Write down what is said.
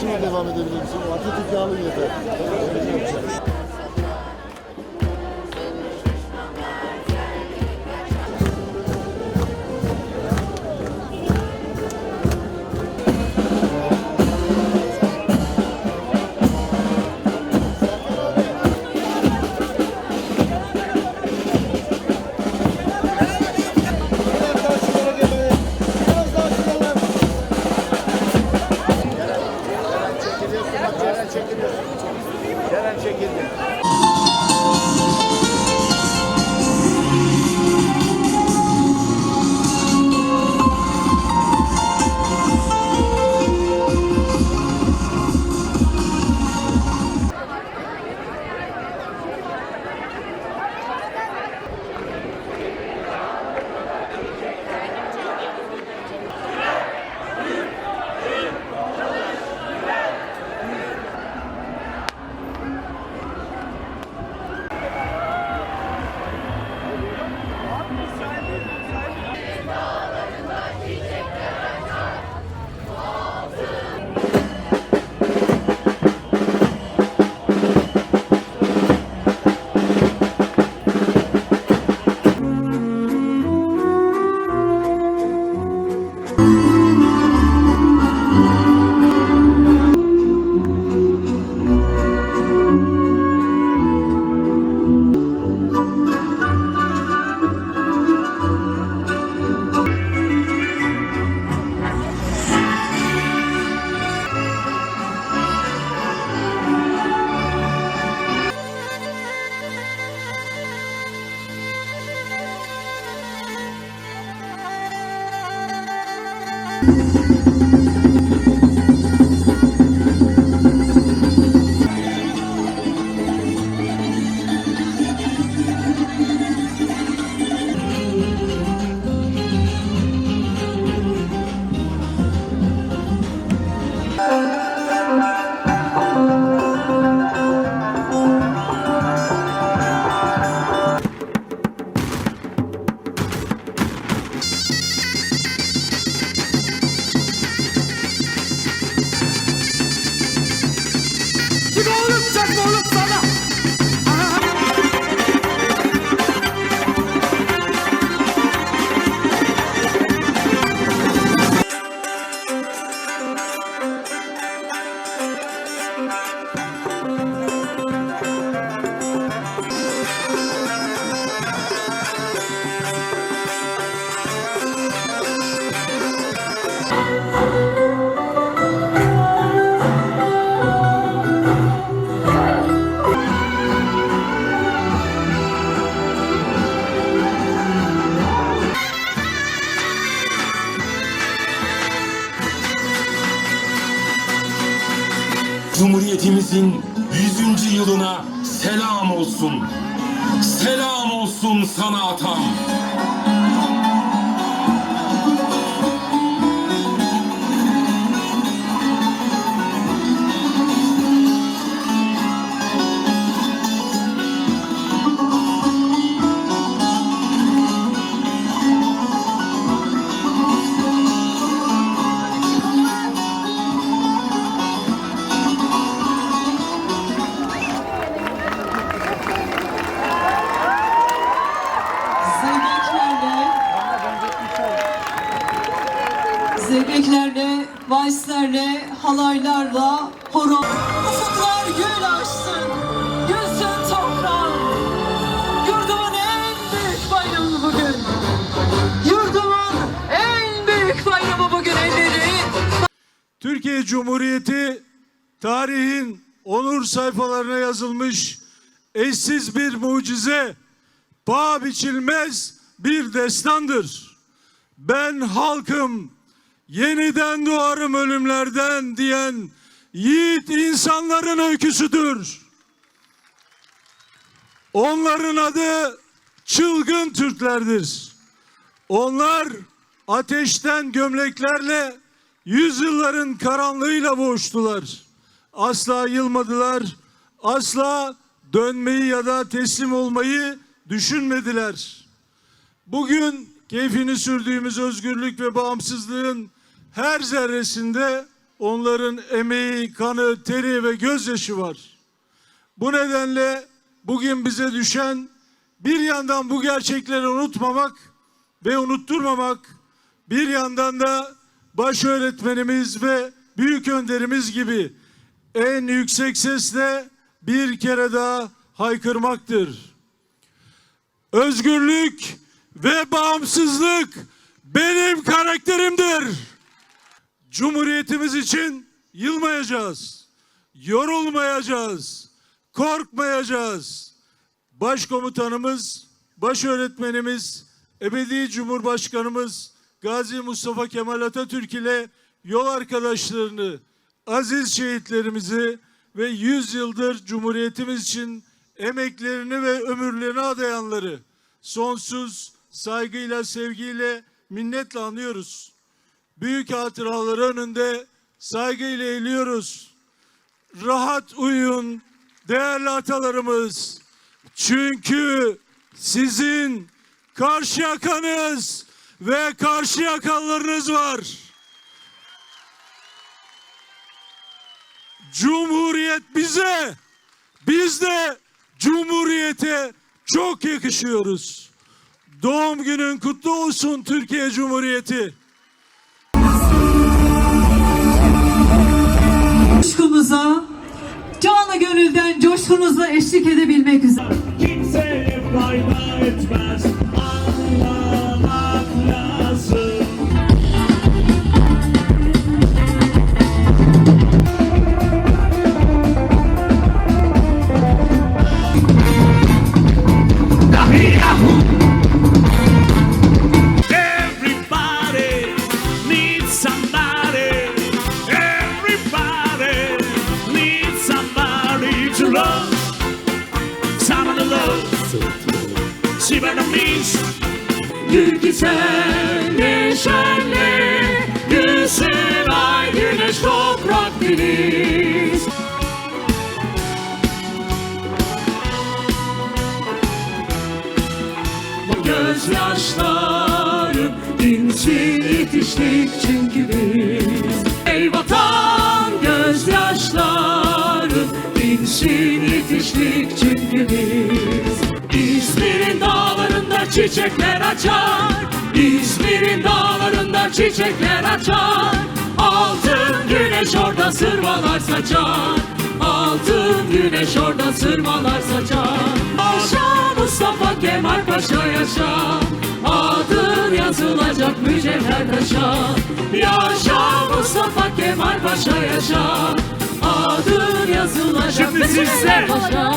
içine devam edebilir misin? Atatürk yağlı yeter. Ceren çekildi. Cumhuriyetimizin 100. yılına selam olsun. Selam olsun sana atam. Valslerle, halaylarla, horon. Ufuklar gül açsın, gülsün toprağım. Yurdumun en büyük bayramı bugün. Yurdumun en büyük bayramı bugün elleri. Türkiye Cumhuriyeti tarihin onur sayfalarına yazılmış eşsiz bir mucize, paha biçilmez bir destandır. Ben halkım, yeniden doğarım ölümlerden diyen yiğit insanların öyküsüdür. Onların adı çılgın Türklerdir. Onlar ateşten gömleklerle yüzyılların karanlığıyla boğuştular. Asla yılmadılar, asla dönmeyi ya da teslim olmayı düşünmediler. Bugün keyfini sürdüğümüz özgürlük ve bağımsızlığın her zerresinde onların emeği, kanı, teri ve gözyaşı var. Bu nedenle bugün bize düşen bir yandan bu gerçekleri unutmamak ve unutturmamak, bir yandan da baş öğretmenimiz ve büyük önderimiz gibi en yüksek sesle bir kere daha haykırmaktır. Özgürlük ve bağımsızlık benim karakterimdir. Cumhuriyetimiz için yılmayacağız, yorulmayacağız, korkmayacağız. Başkomutanımız, baş öğretmenimiz, ebedi Cumhurbaşkanımız Gazi Mustafa Kemal Atatürk ile yol arkadaşlarını, aziz şehitlerimizi ve 100 yıldır Cumhuriyetimiz için emeklerini ve ömürlerini adayanları sonsuz saygıyla, sevgiyle, minnetle anıyoruz. Büyük hatıraları önünde saygıyla eğiliyoruz. Rahat uyuyun değerli atalarımız. Çünkü sizin karşı yakanız ve karşı yakalarınız var. Cumhuriyet bize, biz de Cumhuriyete çok yakışıyoruz. Doğum günün kutlu olsun Türkiye Cumhuriyeti. Coşkumuza canı gönülden coşkunuzla eşlik edebilmek üzere. kimseye etmez See what I mean? Güzel neşenle Gülsün ay güneş toprak deniz. Gözyaşlarım dinsin yetiştik çünkü biz. Ey vatan gözyaşlarım dinsin yetiştik çünkü biz çiçekler açar. İzmir'in dağlarında çiçekler açar. Altın güneş orada sırmalar saçar. Altın güneş orada sırmalar saçar. Yaşa Mustafa Kemal Paşa yaşa Adın yazılacak mücevher taşa. Yaşa Mustafa Kemal Paşa yaşa Adın yazılacak mücevher taşa